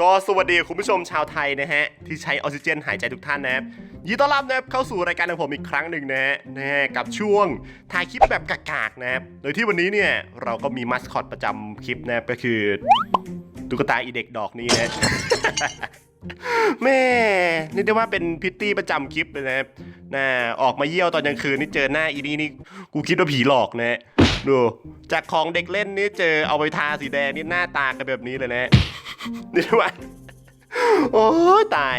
ก็สวัสดีคุณผู้ชมชาวไทยนะฮะ ที่ใช้ออกซิเจนหายใจทุกท่านนะครับยินดีต้อนรับนะครับเข้าสู่รายการของผมอีกครั้งหนึ่งนะฮะนะฮะกับช่วงถ่ายคลิปแบบกากๆนะครับโดยที่วันนี้เนี่ยเราก็มีมัสคอตประจำคลิปนะครับก็คือตุ๊กตาอีเด็กดอกนี้นะ แม่นี่ได้ว่าเป็นพิตตี้ประจำคลิปเลยนะครับน่าออกมาเยี่ยวตอนกลางคืนนี่เจอหน้าอีนี่นี่กูคิดว่าผีหลอกนะฮะ ดู จากของเด็กเล่นนี่เจอเอาไปทาสีแดงนี่หน้าตากันแบบนี้เลยนะนี่ว่าโอ้ตาย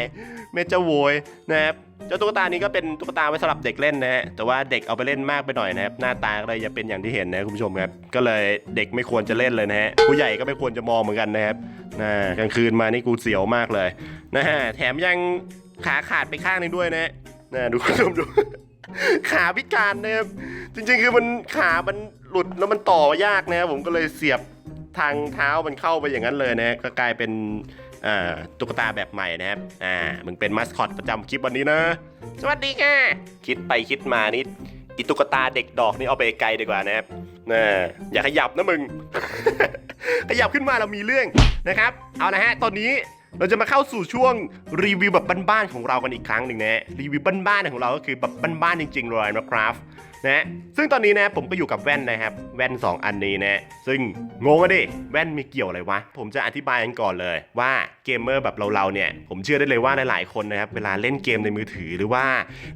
เมเจาโวยนะครับเจ้าตุ๊กตานี้ก็เป็นตุ๊กตาไว้สำหรับเด็กเล่นนะฮะแต่ว่าเด็กเอาไปเล่นมากไปหน่อยนะครับหน้าตาก็เลยจะเป็นอย่างที่เห็นนะคุณผู้ชมครับก็เลยเด็กไม่ควรจะเล่นเลยนะฮะผู้ใหญ่ก็ไม่ควรจะมองเหมือนกันนะครับนะกลางคืนมานี่กูเสียวมากเลยนะฮะแถมยังขาขาดไปข้างนึงด้วยนะฮะนะดูคุณผู้ชมดูขาพิการนะครับจริงๆคือมันขามัน หลุดแล้วมันต่อยากนะครับผมก็เลยเสียบทางเท้ามันเข้าไปอย่างนั้นเลยนะก็กลายเป็นตุ๊กตาแบบใหม่นะครับอ่ามึงเป็นมัสคอตประจำคลิปวันนี้นะ สวัสดีค่ะ คิดไปคิดมานี่อีตุ๊กตาเด็กดอกนี่เอาไปไกลดีกว่านะครับนะอย่าขยับนะมึง ขยับขึ้นมาเรามีเรื่องนะครับ เอานะฮะ ตอนนี้เราจะมาเข้าสู่ช่วงรีวิวแบบบ้านๆของเรากันอีกครั้งหนึ่งนะฮะรีวิวบ้านๆของเราก็คือแบบบ้านๆจริงๆเลยนะครับ นะซึ่งตอนนี้นะผมก็อยู่กับแว่นนะครับ แว่น 2 อันนี้นะซึ่งงงอะดิแว่นมีเกี่ยวอะไรวะ ผมจะอธิบายกันก่อนเลยว่าเกมเมอร์แบบเราๆเนี่ยผมเชื่อได้เลยว่าหลายๆคนนะครับเวลาเล่นเกมในมือถือหรือว่า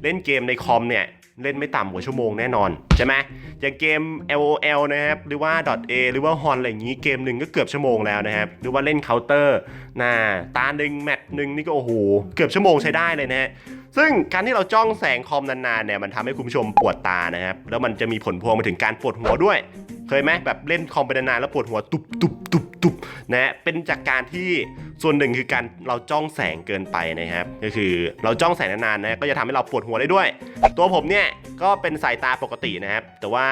เล่นเกมในคอมเนี่ย เล่นไม่ต่ำกว่าชั่วโมงแน่นอน ใช่ไหมอย่างเกม LOL นะครับ หรือว่า .a หรือว่า Hon อะไรอย่างนี้เกมหนึ่งก็เกือบชั่วโมงแล้วนะครับ หรือว่าเล่นเคาน์เตอร์น่าตาหนึ่งแมตช์หนึ่งนี่ก็โอ้โหเกือบชั่วโมงใช้ได้เลยนะฮะซึ่งการที่เราจ้องแสงคอมนานๆเนี่ยมันทำให้คุณผู้ชมปวดตานะครับแล้วมันจะมีผลพวงมาถึงการปวดหัวด้วย เคยไหมแบบเล่นคอมไปนานๆแล้วปวดหัวตุบตุบตุบ ตุบนะเป็นจากการที่ส่วนหนึ่งคือการเราจ้องแสงเกินไปนะครับก็คือเราจ้องแสงนานๆนะก็จะทำให้เราปวดหัวได้ด้วย ตัวผมเนี่ยก็เป็นสายตาปกตินะครับ แต่ว่า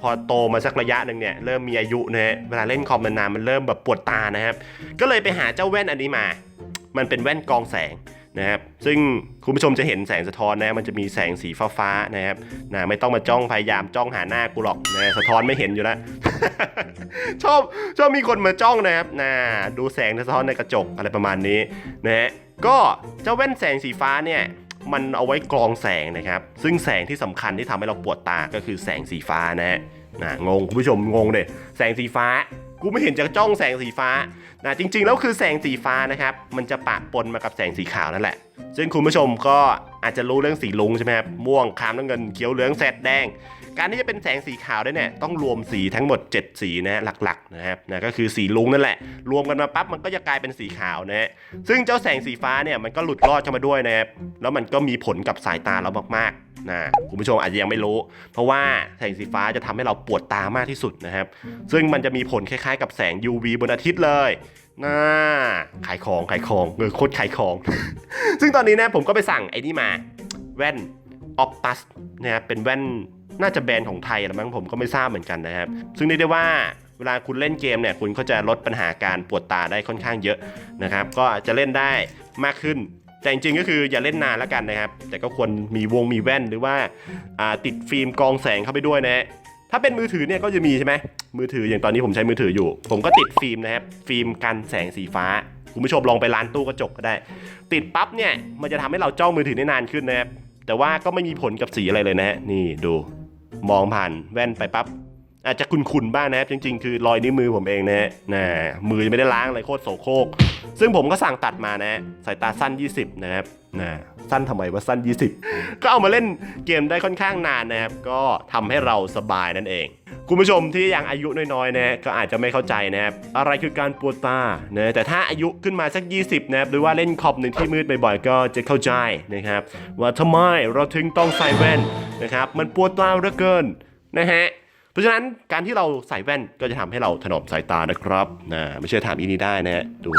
พอโตมาสักระยะหนึ่งเนี่ยเริ่มมีอายุนะฮะเวลาเล่นคอมนานๆมันเริ่มแบบปวดตานะครับ ก็เลยไปหาเจ้าแว่นอันนี้มา มันเป็นแว่นกองแสง นะครับซึ่งคุณผู้ชมจะเห็นแสงสะท้อนนะมันจะมีแสงสีฟ้าๆนะครับนะไม่ต้องมาจ้องพยายามจ้องหาหน้ากูหรอกนะสะท้อนไม่เห็นอยู่แล้วชอบชอบมีคนมาจ้องนะครับนะดูแสงสะท้อนในกระจกอะไรประมาณนี้นะฮะก็เจ้าแว่นแสงสีฟ้าเนี่ยมันเอาไว้กรองแสงนะครับ ซึ่งแสงที่สำคัญที่ทำให้เราปวดตาก็คือแสงสีฟ้านะฮะนะงงคุณผู้ชมงงเลยแสงสีฟ้า กูไม่เห็นจะจ้องแสงสีฟ้า นะจริงๆแล้วคือแสงสีฟ้านะครับ มันจะปะปนมากับแสงสีขาวนั่นแหละ ซึ่งคุณผู้ชมก็อาจจะรู้เรื่องสีลุงใช่ไหมครับม่วงคามน้ำเงินเขียวเหลืองแสดแดง การที่จะเป็นแสงสีขาวได้เนี่ยต้องรวมสีทั้งหมด 7 สีนะฮะหลักๆนะครับนะก็คือสีลุงนั่นแหละ รวมกันมาปั๊บมันก็จะกลายเป็นสีขาวนะฮะซึ่งเจ้าแสงสีฟ้าเนี่ยมันก็หลุดรอดเข้ามาด้วยนะครับแล้วมันก็มีผลกับสายตาเรามากๆนะคุณผู้ชมอาจจะยังไม่รู้ เพราะว่าแสงสีฟ้าจะทำให้เราปวดตามากที่สุดนะครับ ซึ่งมันจะมีผลคล้ายๆ กับแสง UV บนอาทิตย์เลยน่าขายของขายของเออโคตรขายของ ซึ่งตอนนี้นะผมก็ไปสั่งไอ้นี่มา แว่น Optus นะครับเป็นแว่น น่าจะแบรนด์ของไทยละมั้งผมก็ไม่ทราบเหมือนกันนะครับ ซึ่งเรียกได้ว่าเวลาคุณเล่นเกมเนี่ยคุณก็จะลดปัญหาการปวดตาได้ค่อนข้างเยอะนะครับ ก็จะเล่นได้มากขึ้น แต่จริงๆก็คืออย่าเล่นนานแล้วกันนะครับ แต่ก็ควรมีวงมีแว่นหรือว่าอ่าติดฟิล์มกรองแสงเข้าไปด้วยนะฮะถ้าเป็นมือถือเนี่ยก็จะมีใช่ไหมมือถืออย่างตอนนี้ผมใช้มือถืออยู่ ผมก็ติดฟิล์มนะครับ ฟิล์มกันแสงสีฟ้าคุณผู้ชมลองไปร้านตู้กระจกก็ได้ ติดปั๊บเนี่ยมันจะทำให้เราจ้องมือถือได้นานขึ้นนะครับแต่ว่าก็ไม่มีผลกับสีอะไรเลยนะฮะนี่ดู มองผ่านแว่นไปปั๊บ อาจจะคุนๆบ้างนะครับจริง ๆ คือรอยนิ้วมือผมเองนะฮะนะมือยังไม่ได้ล้างเลยโคตรโสโครกซึ่งผมก็สั่งตัดมานะฮะสายตาสั้น 20 นะครับนะสั้นทำไมว่าสั้น 20 ก็เอามาเล่นเกมได้ค่อนข้างนานนะครับ ก็ทำให้เราสบายนั่นเอง คุณผู้ชมที่ยังอายุน้อยๆนะก็อาจจะไม่เข้าใจนะครับ อะไรคือการปวดตานะแต่ถ้าอายุขึ้นมาสัก 20นะครับหรือว่าเล่นคอมในที่มืดบ่อยๆก็จะเข้าใจนะครับ ว่าทำไมเราถึงต้องใส่แว่นนะครับ มันปวดตาเหลือเกินนะฮะ เพราะฉะนั้นการที่เราใส่แว่นก็จะทำให้เราถนอมสายตานะครับนะไม่เชื่อถามอีนี่ได้นะฮะดู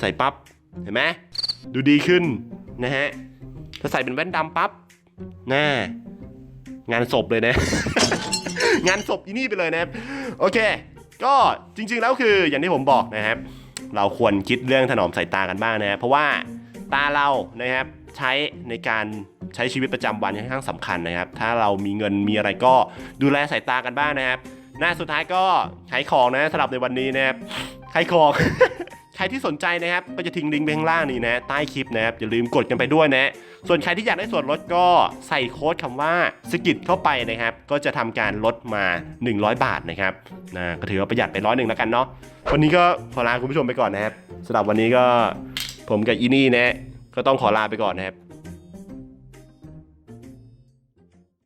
ใส่ปั๊บเห็นไหมดูดีขึ้นนะฮะถ้าใส่เป็นแว่นดำปั๊บน่างานศพเลยนะ งานศพอีนี่ไปเลยนะครับโอเค ก็จริง ๆ แล้วคืออย่างที่ผมบอกนะครับ เราควรคิดเรื่องถนอมสายตากันบ้างนะเพราะว่าตาเรานะครับใช้ในการ ใช้ชีวิตประจำวันค่อนข้างสำคัญนะครับ ถ้าเรามีเงินมีอะไรก็ดูแลสายตากันบ้างนะครับหน้าสุดท้ายก็ขายของนะสำหรับในวันนี้นะครับขายของใครที่สนใจนะครับก็จะทิ้งลิงก์ไปข้างล่างนี้นะใต้คลิปนะครับอย่าลืมกดกันไปด้วยนะ ส่วนใครที่อยากได้ส่วนลดก็ใส่โค้ดคำว่าสกิดเข้าไปนะครับ ก็จะทำการลดมา 100 บาทนะครับนะก็ถือว่าประหยัดไปร้อยหนึ่งแล้วกันเนาะวันนี้ก็ขอลาคุณผู้ชมไปก่อนนะครับสำหรับวันนี้ก็ผมกับอีนี่นะก็ต้องขอลาไปก่อนนะครับ